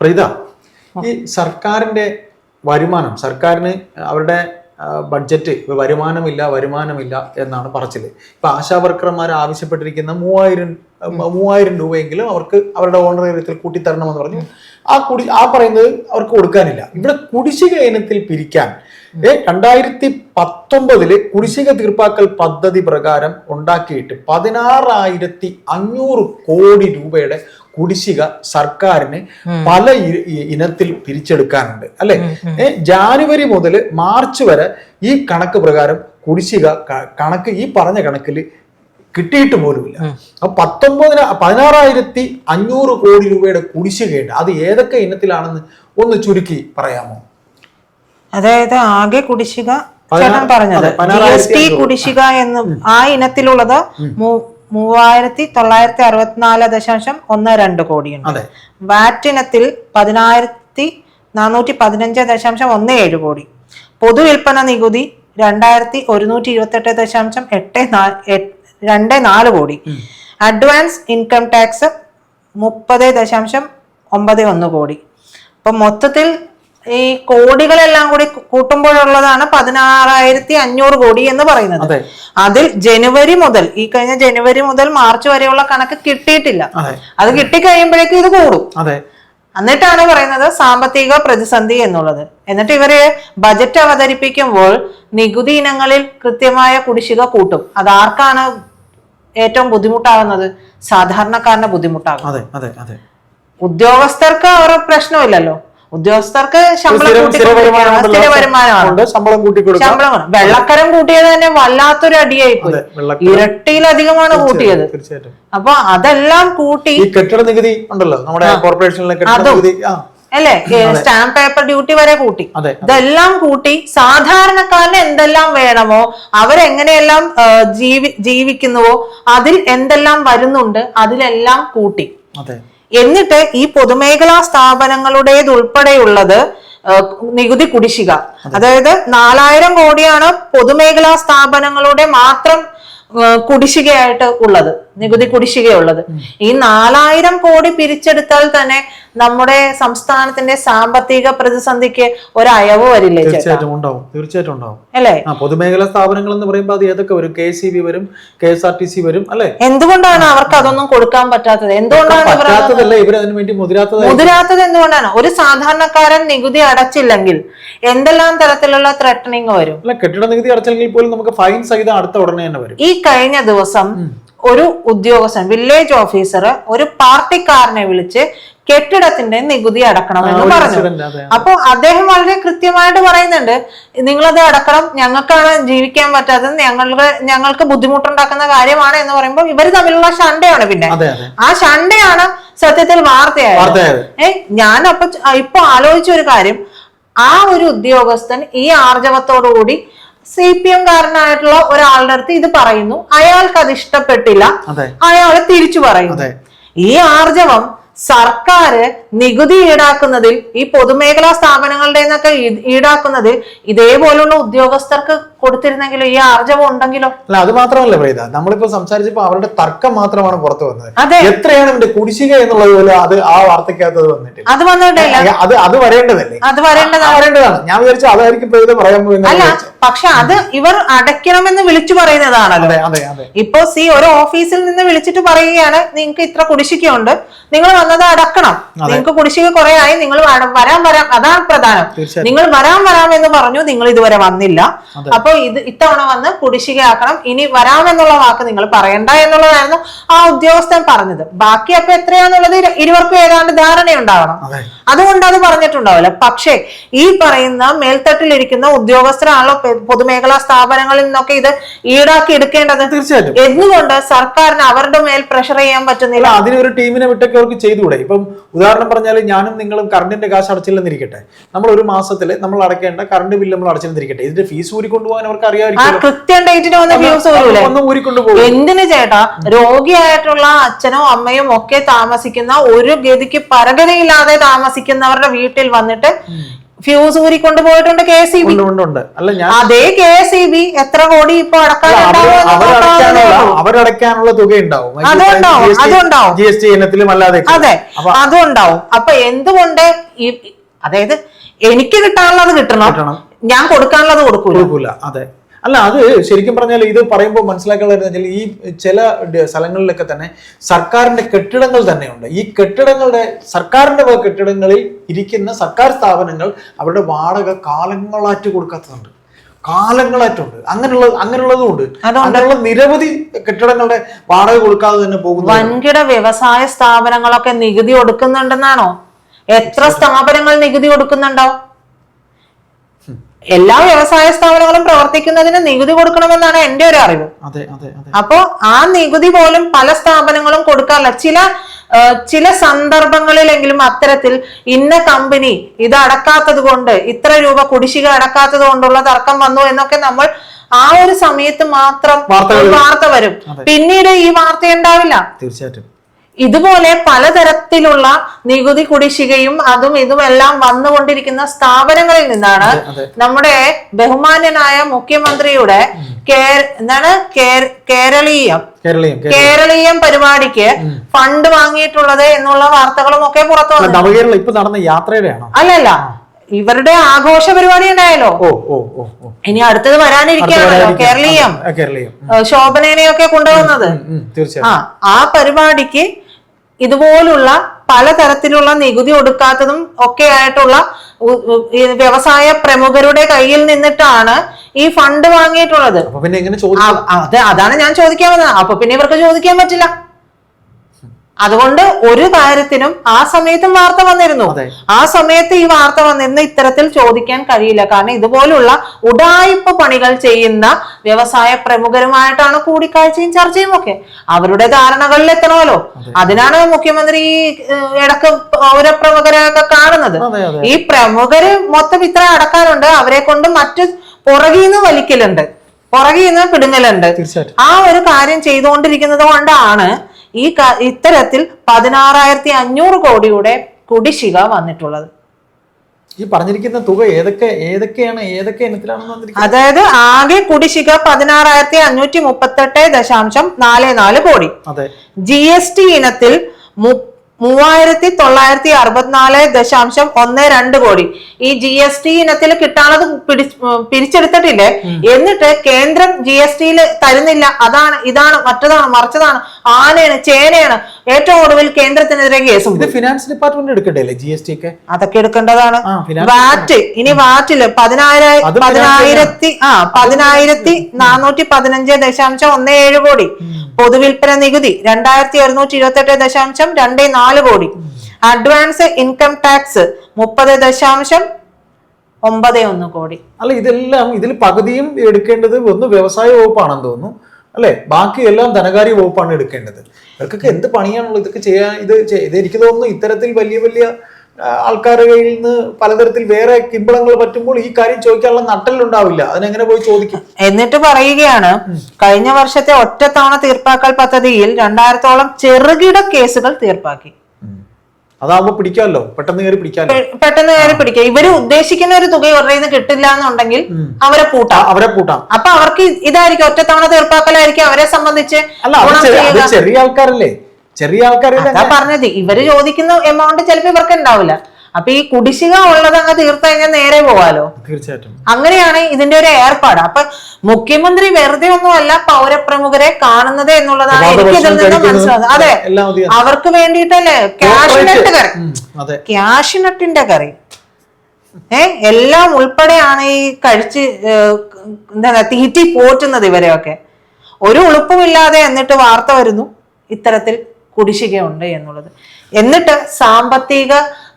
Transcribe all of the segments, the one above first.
പ്രീത ഈ സർക്കാരിന്റെ വരുമാനം സർക്കാരിന് അവരുടെ ബഡ്ജറ്റ് വരുമാനമില്ല വരുമാനമില്ല എന്നാണ് പറച്ചിൽ. ഇപ്പൊ ആശാവർക്കർമാർ ആവശ്യപ്പെട്ടിരിക്കുന്ന മൂവായിരം മൂവായിരം രൂപയെങ്കിലും അവർക്ക് അവരുടെ ഓണറേറിയത്തിൽ കൂട്ടിത്തരണമെന്ന് പറഞ്ഞു. ആ കുടി ആ പറയുന്നത് അവർക്ക് കൊടുക്കാനില്ല. ഇവിടെ കുടിശ്ശിക ഇനത്തിൽ പിരിക്കാൻ ഏ രണ്ടായിരത്തി പത്തൊമ്പതിൽ കുടിശ്ശിക തീർപ്പാക്കൽ പദ്ധതി പ്രകാരം ഉണ്ടാക്കിയിട്ട് പതിനാറായിരത്തി അഞ്ഞൂറ് കോടി രൂപയുടെ കുടിശ്ശിക സർക്കാരിന് പല ഇനത്തിൽ പിരിച്ചെടുക്കാനുണ്ട് അല്ലെ? ജാനുവരി മുതൽ മാർച്ച് വരെ ഈ കണക്ക് പ്രകാരം കുടിശ്ശിക കണക്ക് ഈ പറഞ്ഞ കണക്കിൽ കിട്ടിയിട്ട് പോലുമില്ല. അപ്പൊ പത്തൊമ്പതിന പതിനാറായിരത്തി അഞ്ഞൂറ് കോടി രൂപയുടെ കുടിശ്ശികയുണ്ട്. അത് ഏതൊക്കെ ഇനത്തിലാണെന്ന് ഒന്ന് ചുരുക്കി പറയാമോ? അതായത് ആകെ കുടിശ്ശിക ചേട്ടൻ പറഞ്ഞത് ജി എസ് ടി കുടിശ്ശിക എന്ന് ആ ഇനത്തിലുള്ളത് മൂവായിരത്തി തൊള്ളായിരത്തി അറുപത്തിനാല് ദശാംശം ഒന്ന് രണ്ട് കോടിയുണ്ട്. വാറ്റിനത്തിൽ വാറ്റ് ഇനത്തിൽ പതിനായിരത്തി നാനൂറ്റി പതിനഞ്ച് ദശാംശം ഒന്ന് ഏഴ് കോടി. പൊതു വിൽപ്പന നികുതി രണ്ടായിരത്തി ഒരുന്നൂറ്റി ഇരുപത്തെട്ട് ദശാംശം എട്ട് രണ്ട് നാല് കോടി. അഡ്വാൻസ് ഇൻകം ടാക്സ് മുപ്പത് ദശാംശം ഒമ്പത് ഒന്ന് കോടി. അപ്പൊ മൊത്തത്തിൽ ഈ കോടികളെല്ലാം കൂടി കൂട്ടുമ്പോഴുള്ളതാണ് പതിനാറായിരത്തി അഞ്ഞൂറ് കോടി എന്ന് പറയുന്നത്. അതെ. അതിൽ ജനുവരി മുതൽ ഈ കഴിഞ്ഞ ജനുവരി മുതൽ മാർച്ച് വരെയുള്ള കണക്ക് കിട്ടിയിട്ടില്ല. അതെ. കിട്ടിക്കഴിയുമ്പോഴേക്കും ഇത് കൂടും. എന്നിട്ടാണ് പറയുന്നത് സാമ്പത്തിക പ്രതിസന്ധി എന്നുള്ളത്. എന്നിട്ട് ഇവർ ബജറ്റ് അവതരിപ്പിക്കുമ്പോൾ നികുതി ഇനങ്ങളിൽ കൃത്യമായ കുടിശ്ശിക കൂട്ടും. അത് ആർക്കാണ് ഏറ്റവും ബുദ്ധിമുട്ടാകുന്നത്? സാധാരണക്കാരന് ബുദ്ധിമുട്ടാകും. ഉദ്യോഗസ്ഥർക്ക് അവർ പ്രശ്നമില്ലല്ലോ. ഉദ്യോഗസ്ഥർക്ക് ശമ്പളം സ്ഥിര- വരുമാനമാണ്. ശമ്പളം വെള്ളക്കരം കൂട്ടിയത് തന്നെ വല്ലാത്തൊരു അടിയായി പോയി. ഇരട്ടിയിലധികമാണ് കൂട്ടിയത്. തീർച്ചയായിട്ടും. അപ്പൊ അതെല്ലാം കൂട്ടി കെട്ടിട നികുതി ഉണ്ടല്ലോ നമ്മുടെ കോർപ്പറേഷനിലെ കെട്ടിട. നികുതി അല്ലേ? സ്റ്റാമ്പ് പേപ്പർ ഡ്യൂട്ടി വരെ കൂട്ടി. ഇതെല്ലാം കൂട്ടി സാധാരണക്കാരന് എന്തെല്ലാം വേണമോ അവരെങ്ങനെയെല്ലാം ജീവി ജീവിക്കുന്നുവോ അതിൽ എന്തെല്ലാം വരുന്നുണ്ട് അതിലെല്ലാം കൂട്ടി. എന്നിട്ട് ഈ പൊതുമേഖലാ സ്ഥാപനങ്ങളുടേതുൾപ്പെടെയുള്ളത് ഉൾപ്പെടെയുള്ളത് നികുതി കുടിശ്ശിക. അതായത് നാലായിരം കോടിയാണ് പൊതുമേഖലാ സ്ഥാപനങ്ങളുടെ മാത്രം കുടിശ്ശികയായിട്ട് ഉള്ളത്. നികുതി കുടിശ്ശികയുള്ളത്. ഈ നാലായിരം കോടി പിരിച്ചെടുത്താൽ തന്നെ നമ്മുടെ സംസ്ഥാനത്തിന്റെ സാമ്പത്തിക പ്രതിസന്ധിക്ക് ഒരു അയവ് വരില്ലേ തീർച്ചയായിട്ടും ഉണ്ടാവും. തീർച്ചയായിട്ടും ഉണ്ടാവും. അല്ലേ? പൊതുമേഖലാ സ്ഥാപനങ്ങൾ എന്ന് പറയുമ്പോൾ അത് ഏതൊക്കെ വരും? കെ സി ബി വരും K S R T C വരും അല്ലെ? എന്തുകൊണ്ടാണ് അവർക്ക് അതൊന്നും കൊടുക്കാൻ പറ്റാത്തത്? എന്തുകൊണ്ടാണ് പറ്റാത്തതല്ല ഇവർ അതിനു വേണ്ടി മുതിരാത്തത് എന്തുകൊണ്ടാണ്? ഒരു സാധാരണക്കാരൻ നികുതി അടച്ചില്ലെങ്കിൽ എന്തെല്ലാം തരത്തിലുള്ള ത്രട്ടണിങ് വരും? അല്ല കെട്ടിട നികുതി അടച്ചില്ലെങ്കിൽ പോലും നമുക്ക് ഫൈൻ സഹിതം അടുത്ത ഉടനെ തന്നെ വരും. ഈ കഴിഞ്ഞ ദിവസം ഒരു ഉദ്യോഗസ്ഥൻ വില്ലേജ് ഓഫീസർ ഒരു പാർട്ടിക്കാരനെ വിളിച്ച് കെട്ടിടത്തിന്റെ നികുതി അടക്കണം എന്ന് പറഞ്ഞു. അപ്പോൾ അപ്പൊ അദ്ദേഹം വളരെ കൃത്യമായിട്ട് പറയുന്നുണ്ട് നിങ്ങളത് അടക്കണം ഞങ്ങൾക്കാണ് ജീവിക്കാൻ പറ്റാത്തത് ഞങ്ങൾക്ക് ഞങ്ങൾക്ക് ബുദ്ധിമുട്ടുണ്ടാക്കുന്ന കാര്യമാണ് എന്ന് പറയുമ്പോൾ ഇവർ തമ്മിലുള്ള ഷണ്ടയാണ് പിന്നെ. ആ ഷണ്ടയാണ് സത്യത്തിൽ വാർത്തയായത്. ഏ ഞാൻ അപ്പൊ ഇപ്പൊ ആലോചിച്ച ഒരു കാര്യം ആ ഒരു ഉദ്യോഗസ്ഥൻ ഈ ആർജവത്തോടുകൂടി സി പി എം കാരനായിട്ടുള്ള ഒരാളുടെ അടുത്ത് ഇത് പറയുന്നു. അയാൾക്ക് അത്. ഇഷ്ടപ്പെട്ടില്ല അയാൾ തിരിച്ചു പറയുന്നു. ഈ ആർജവം സർക്കാര് നികുതി ഈടാക്കുന്നതിൽ ഈ പൊതുമേഖലാ സ്ഥാപനങ്ങളുടെ നിന്നൊക്കെ ഈടാക്കുന്നതിൽ ഇതേപോലുള്ള ഉദ്യോഗസ്ഥർക്ക് കൊടുത്തിരുന്നെങ്കിലോ ഈ ആർജവം ഉണ്ടെങ്കിലോ? അല്ല അത് മാത്രമല്ല പ്രീത. നമ്മളിപ്പോ സംസാരിച്ചപ്പോ അവരുടെ തർക്കം മാത്രമാണ് പുറത്തു വന്നത്. എത്രയാണ് എന്റെ കുടിശ്ശിക എന്നുള്ളത് പോലെ അത് ആ വാർത്തക്കകത്ത് വന്നിട്ടില്ല. അത് വന്നിട്ടില്ല അത് അത് വരേണ്ടതല്ലേ? അത് വരേണ്ടതാണ്. വരേണ്ടതാണ്. ഞാൻ വിചാരിച്ചു അതായിരിക്കും പ്രീത പറയാൻ പോകുന്നത് അല്ല പക്ഷെ അത് ഇവർ അടയ്ക്കണമെന്ന് വിളിച്ചു പറയുന്നതാണല്ലോ. ഇപ്പോ സി ഒരു ഓഫീസിൽ നിന്ന് വിളിച്ചിട്ട് പറയുകയാണ് നിങ്ങൾക്ക് ഇത്ര കുടിശ്ശികയുണ്ട്. നിങ്ങൾ വന്നത് അടക്കണം. നിങ്ങൾക്ക് കുടിശ്ശിക കുറെ ആയി നിങ്ങൾ വരാൻ വരാം. അതാണ് പ്രധാനം. നിങ്ങൾ വരാൻ വരാം എന്ന് പറഞ്ഞു നിങ്ങൾ ഇതുവരെ വന്നില്ല. അപ്പൊ ഇത് ഇത്തവണ വന്ന് കുടിശ്ശികയാക്കണം. ഇനി വരാമെന്നുള്ള വാക്ക് നിങ്ങൾ പറയണ്ട എന്നുള്ളതായിരുന്നു ആ ഉദ്യോഗസ്ഥൻ പറഞ്ഞത്. ബാക്കി അപ്പൊ എത്രയാന്നുള്ളത് ഇരു- ഇരുവർക്കും ഏതാണ്ട് ധാരണയുണ്ടാവണം. ഉണ്ടാവണം അതുകൊണ്ട് അത് പറഞ്ഞിട്ടുണ്ടാവില്ല. പക്ഷേ ഈ പറയുന്ന മേൽത്തട്ടിലിരിക്കുന്ന ഉദ്യോഗസ്ഥരാണല്ലോ പൊതുമേഖലാ സ്ഥാപനങ്ങളിൽ നിന്നൊക്കെ ഇത് ഈടാക്കി എടുക്കേണ്ടത്. തീർച്ചയായിട്ടും. എന്തുകൊണ്ട് സർക്കാരിന് അവരുടെ മേൽ പ്രഷർ ചെയ്യാൻ പറ്റുന്നില്ല? അതിനൊരു ടീമിനെ വിട്ടൊക്കെ അവർക്ക് ചെയ്തുകൂടെ? ഇപ്പം ഉദാഹരണം പറഞ്ഞാൽ ഞാനും നിങ്ങളും കറണ്ടിന്റെ കാശ് അടച്ചില്ലെന്നിരിക്കട്ടെ. നമ്മൾ ഒരു മാസത്തിൽ നമ്മൾ അടക്കേണ്ട കറണ്ട് ബില്ല് നമ്മൾ അടച്ചില്ലെന്നിരിക്കട്ടെ. ഇതിന്റെ ഫീസ് ഊരിക്കൊണ്ടുപോകാൻ അവർക്ക് ആ അറിയാമായിരിക്കും കൃത്യം ഡേറ്റിന് വന്ന് വ്യൂസ് വരൂലേ ഒന്ന് ഊരിക്കൊണ്ടുപോകും. എന്തിന് ചേട്ടാ? രോഗിയായിട്ടുള്ള അച്ഛനോ അമ്മയും ഒക്കെ താമസിക്കുന്ന ഒരു ഗതിക്ക് പരഗതിയില്ലാതെ താമസിക്കുന്നവരുടെ വീട്ടിൽ വന്നിട്ട് ഫ്യൂസ് ഊരി കൊണ്ടുപോയിട്ടുണ്ട് കെ സി ബി. അല്ല ഞാൻ അതേ കെ സി ബി. എത്ര കോടി ഇപ്പൊ അടക്കാൻ തുക ഉണ്ടാവും. അതുണ്ടാവും, അതുണ്ടാവും. ജി എസ് ടി ഇനത്തിലും അല്ലാതെ അതെ അപ്പൊ അതും ഉണ്ടാവും അപ്പൊ എന്തുകൊണ്ട് അതായത് എനിക്ക് കിട്ടാനുള്ളത് കിട്ടണം. ഞാൻ കൊടുക്കാനുള്ളത് കൊടുക്കൂല. അതെ. അല്ല അത് ശരിക്കും പറഞ്ഞാൽ ഇത് പറയുമ്പോൾ മനസ്സിലാക്കാനുള്ളത് ഈ ചില സ്ഥലങ്ങളിലൊക്കെ തന്നെ സർക്കാരിന്റെ കെട്ടിടങ്ങൾ തന്നെയുണ്ട്. ഈ കെട്ടിടങ്ങളുടെ സർക്കാരിന്റെ കെട്ടിടങ്ങളിൽ ഇരിക്കുന്ന സർക്കാർ സ്ഥാപനങ്ങൾ അവരുടെ വാടക കാലങ്ങളാറ്റ് കൊടുക്കാത്തതുണ്ട്. കാലങ്ങളായിട്ടുണ്ട്. അങ്ങനെയുള്ള അങ്ങനെയുള്ളതും ഉണ്ട്. അങ്ങനെയുള്ള നിരവധി കെട്ടിടങ്ങളുടെ വാടക കൊടുക്കാതെ തന്നെ പോകുന്നു വൻകിട വ്യവസായ സ്ഥാപനങ്ങളൊക്കെ നികുതി കൊടുക്കുന്നുണ്ടെന്നാണോ? എത്ര സ്ഥാപനങ്ങൾ നികുതി കൊടുക്കുന്നുണ്ടാവും? എല്ലാ വ്യവസായ സ്ഥാപനങ്ങളും പ്രവർത്തിക്കുന്നതിന് നികുതി കൊടുക്കണമെന്നാണ് എന്റെ ഒരു അറിവ്. അപ്പോ ആ നികുതി പോലും പല സ്ഥാപനങ്ങളും കൊടുക്കാറില്ല. ചില ചില സന്ദർഭങ്ങളിലെങ്കിലും അത്തരത്തിൽ ഇന്ന കമ്പനി ഇത് അടക്കാത്തത് കൊണ്ട് ഇത്ര രൂപ കുടിശ്ശിക അടക്കാത്തത് കൊണ്ടുള്ള തർക്കം വന്നു എന്നൊക്കെ നമ്മൾ ആ ഒരു സമയത്ത് മാത്രം വാർത്ത വരും. പിന്നീട് ഈ വാർത്ത ഉണ്ടാവില്ല. തീർച്ചയായിട്ടും. ഇതുപോലെ പലതരത്തിലുള്ള നികുതി കുടിശ്ശികയും അതും ഇതും എല്ലാം വന്നുകൊണ്ടിരിക്കുന്ന സ്ഥാപനങ്ങളിൽ നിന്നാണ്. നമ്മുടെ ബഹുമാന്യനായ മുഖ്യമന്ത്രിയുടെ എന്താണ്? കേരളീയം. കേരളീയം പരിപാടിക്ക് ഫണ്ട് വാങ്ങിയിട്ടുള്ളത് എന്നുള്ള വാർത്തകളും ഒക്കെ പുറത്തു വന്നു ഇപ്പൊ നടന്ന യാത്രയുടെ അല്ലല്ല ഇവരുടെ ആഘോഷ പരിപാടി ഉണ്ടായല്ലോ. ഇനി അടുത്തത് വരാനിരിക്കുകയാണല്ലോ കേരളീയം. ശോഭനേനെയൊക്കെ കൊണ്ടുവന്നത്. ആ പരിപാടിക്ക് ഇതുപോലുള്ള പലതരത്തിലുള്ള നികുതി ഒടുക്കാത്തതും ഒക്കെ ആയിട്ടുള്ള വ്യവസായ പ്രമുഖരുടെ കയ്യിൽ നിന്നിട്ടാണ് ഈ ഫണ്ട് വാങ്ങിയിട്ടുള്ളത്. പിന്നെ എങ്ങനെ അത് അതാണ് ഞാൻ ചോദിക്കാൻ വന്നത്. അപ്പൊ പിന്നെ ഇവർക്ക് ചോദിക്കാൻ പറ്റില്ല. അതുകൊണ്ട് ഒരു കാര്യത്തിനും ആ സമയത്തും വാർത്ത വന്നിരുന്നു. ആ സമയത്ത് ഈ വാർത്ത വന്നിരുന്ന ഇത്തരത്തിൽ ചോദിക്കാൻ കഴിയില്ല. കാരണം ഇതുപോലുള്ള ഉടായ്പ പണികൾ ചെയ്യുന്ന വ്യവസായ പ്രമുഖരുമായിട്ടാണ് കൂടിക്കാഴ്ചയും ചർച്ചയും ഒക്കെ. അവരുടെ ധാരണകളിൽ എത്തണമല്ലോ. അതിനാണ് മുഖ്യമന്ത്രി ഈ ഇടയ്ക്ക് പൗരപ്രമുഖരെയൊക്കെ കാണുന്നത്. അതെ അതെ ഈ പ്രമുഖര് മൊത്തം ഇത്ര അടക്കാനുണ്ട്. അവരെ കൊണ്ട് മറ്റു പുറകിൽ നിന്ന് വലിക്കലുണ്ട്. പുറകിൽ നിന്ന് പിടുങ്ങലുണ്ട് ആ ഒരു കാര്യം ചെയ്തുകൊണ്ടിരിക്കുന്നത് കൊണ്ടാണ് ഈ ഇത്തരത്തിൽ പതിനാറായിരത്തി അഞ്ഞൂറ് കോടിയുടെ കുടിശ്ശിക വന്നിട്ടുള്ളത്. ഈ പറഞ്ഞിരിക്കുന്ന തുക ഏതൊക്കെ ഏതൊക്കെയാണ് ഏതൊക്കെ ഇനത്തിലാണ് അതായത് ആകെ കുടിശ്ശിക പതിനാറായിരത്തി അഞ്ഞൂറ്റി മുപ്പത്തെട്ട് ദശാംശം നാല് നാല് കോടി. അതെ. ജി എസ് ടി ഇനത്തിൽ മു- മൂവായിരത്തി തൊള്ളായിരത്തി അറുപത്തിനാല് ദശാംശം ഒന്ന് രണ്ട് കോടി. ഈ ജി എസ് ടി ഇനത്തിൽ കിട്ടാനത് പിടി പിരിച്ചെടുത്തിട്ടില്ലേ? എന്നിട്ട് കേന്ദ്രം ജി എസ് ടിയിൽ തരുന്നില്ല. അതാണ് ഇതാണ് മറ്റതാണ് മറിച്ചതാണ് ആനയാണ് ചേനയാണ്. ഏറ്റവും ഒടുവിൽ കേന്ദ്രത്തിനെതിരെ കേസും ഇത് ഫിനാൻസ് ഡിപ്പാർട്ട്മെന്റ് എടുക്കണ്ടേ അല്ലേ ജി എസ് ടി ഒക്കെ? അതൊക്കെ എടുക്കേണ്ടതാണ്. വാറ്റ് ഇനി വാറ്റിൽ പതിനായിരം പതിനായിരത്തി ആ പതിനായിരത്തി നാനൂറ്റി പതിനഞ്ച് ദശാംശം ഒന്ന് ഏഴ് കോടി. പൊതുവിൽപ്പന നികുതി രണ്ടായിരത്തി ഒരുന്നൂറ്റി ഇരുപത്തി എട്ട് ദശാംശം രണ്ട് നാല് കോടി. അഡ്വാൻസ് ഇൻകം ടാക്സ് മുപ്പത് ദശാംശം ഒമ്പത് ഒന്ന് കോടി. അല്ല ഇതെല്ലാം ഇതിൽ പകുതിയും എടുക്കേണ്ടത് ഒന്ന് വ്യവസായ വകുപ്പാണെന്ന് തോന്നുന്നു. അല്ലെ? ബാക്കി എല്ലാം ധനകാര്യ വകുപ്പാണ് എടുക്കേണ്ടത്. ഇവർക്കൊക്കെ എന്ത് പണിയാണുള്ളത്? ഇതൊക്കെ ചെയ്യാൻ ഇത് ഇത് എനിക്ക് തോന്നുന്നു ഇത്തരത്തിൽ വലിയ വലിയ ആൾക്കാരുടെ കയ്യിൽ നിന്ന് പലതരത്തിൽ വേറെ കിമ്പളങ്ങൾ പറ്റുമ്പോൾ ഈ കാര്യം ചോദിക്കാനുള്ള നട്ടലുണ്ടാവില്ല അതിനെങ്ങനെ പോയി ചോദിക്കും? എന്നിട്ട് പറയുകയാണ് കഴിഞ്ഞ വർഷത്തെ ഒറ്റത്തവണ തീർപ്പാക്കൽ പദ്ധതിയിൽ രണ്ടായിരത്തോളം ചെറുകിട കേസുകൾ തീർപ്പാക്കി. അതാവുമ്പോ പിടിക്കാമല്ലോ. പെട്ടെന്ന് കയറി പിടിക്കാമല്ലോ. പെട്ടെന്ന് കയറി പിടിക്കാം. ഇവർ ഉദ്ദേശിക്കുന്ന ഒരു തുക ഇവരുടെ നിന്ന് കിട്ടില്ല എന്നുണ്ടെങ്കിൽ അവരെ പൂട്ടാം. അവരെ പൂട്ടാം. അപ്പൊ അവർക്ക് ഇതായിരിക്കും ഒറ്റത്തവണ തീർപ്പാക്കലായിരിക്കും അവരെ സംബന്ധിച്ച് അല്ല ചെറിയ- ആൾക്കാരല്ലേ? ചെറിയ ആൾക്കാരല്ലേ അതാ പറഞ്ഞത്. ഇവർ ചോദിക്കുന്ന എമൗണ്ട് ചിലപ്പോ ഇവർക്ക് ഉണ്ടാവില്ല. അപ്പൊ ഈ കുടിശ്ശിക ഉള്ളത് അങ്ങ് തീർത്തു കഴിഞ്ഞാൽ നേരെ പോവാലോ? തീർച്ചയായിട്ടും. അങ്ങനെയാണ് ഇതിന്റെ ഒരു ഏർപ്പാട്. അപ്പൊ മുഖ്യമന്ത്രി വെറുതെ ഒന്നുമല്ല പൗരപ്രമുഖരെ കാണുന്നത് എന്നുള്ളതാണ് എനിക്ക് ഇതിൽ നിന്ന് മനസ്സിലാകുന്നത്. അതെ. അവർക്ക് വേണ്ടിയിട്ടല്ലേ? Cashew nut curry. ക്യാഷിനട്ടിന്റെ കറി. ഏ എല്ലാം ഉൾപ്പെടെയാണ് ഈ കഴിച്ച് എന്താ തീറ്റി പോറ്റുന്നത് ഇവരെയൊക്കെ. ഒരു ഉളുപ്പുമില്ലാതെ എന്നിട്ട് വാർത്ത വരുന്നു ഇത്തരത്തിൽ കുടിശ്ശികയുണ്ട് എന്നുള്ളത്. എന്നിട്ട് സാമ്പത്തിക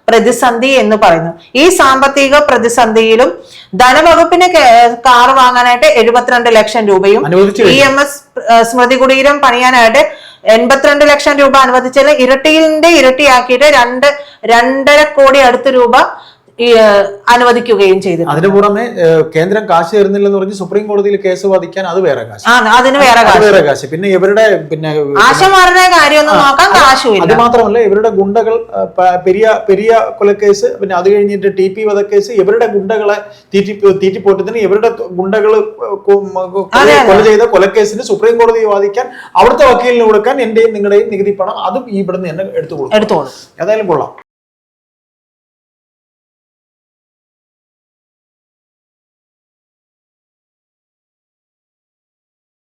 പ്രതിസന്ധി എന്ന് പറയുന്നു. ഈ സാമ്പത്തിക പ്രതിസന്ധിയിലും ധനവകുപ്പിന് കാർ വാങ്ങാനായിട്ട് എഴുപത്തിരണ്ട് ലക്ഷം രൂപയും ഇ എം എസ് സ്മൃതി കുടീരം പണിയാനായിട്ട് എൺപത്തിരണ്ട് ലക്ഷം രൂപ അനുവദിച്ചത് ഇരട്ടിയിലിന്റെ ഇരട്ടിയാക്കിയിട്ട് രണ്ട് രണ്ടര കോടി അടുത്ത രൂപ അനുവദിക്കുകയും ചെയ്തു അതിനു പുറമെ കേന്ദ്രം കാശ് തരുന്നില്ലെന്ന് പറഞ്ഞ് സുപ്രീം കോടതിയിൽ കേസ് വാദിക്കാൻ അത് വേറെ കാശ്. അതിന് വേറെ കാശ്. വേറെ കാശ്. പിന്നെ ഇവരുടെ പിന്നെ ആശമാരുടെ കാര്യമൊന്നും നോക്കാൻ അത് കാശുമില്ല. മാത്രമല്ല ഇവരുടെ ഗുണ്ടകൾ പെരിയ പെരിയ കൊലക്കേസ് പിന്നെ അത് കഴിഞ്ഞിട്ട് ടി പി വധക്കേസ് ഇവരുടെ ഗുണ്ടകളെ തീറ്റി തീറ്റിപ്പോറ്റത്തിന് ഇവരുടെ ഗുണ്ടകൾ കൊല ചെയ്ത കൊലക്കേസിന് സുപ്രീം കോടതി വാദിക്കാൻ അവിടുത്തെ വക്കീലിന് കൊടുക്കാൻ എന്റെയും നിങ്ങളുടെയും നികുതി പണം അതും ഇവിടുന്ന് തന്നെ എടുത്തു കൊടുക്കും. എടുത്തോളൂ ഏതായാലും കൊള്ളാം.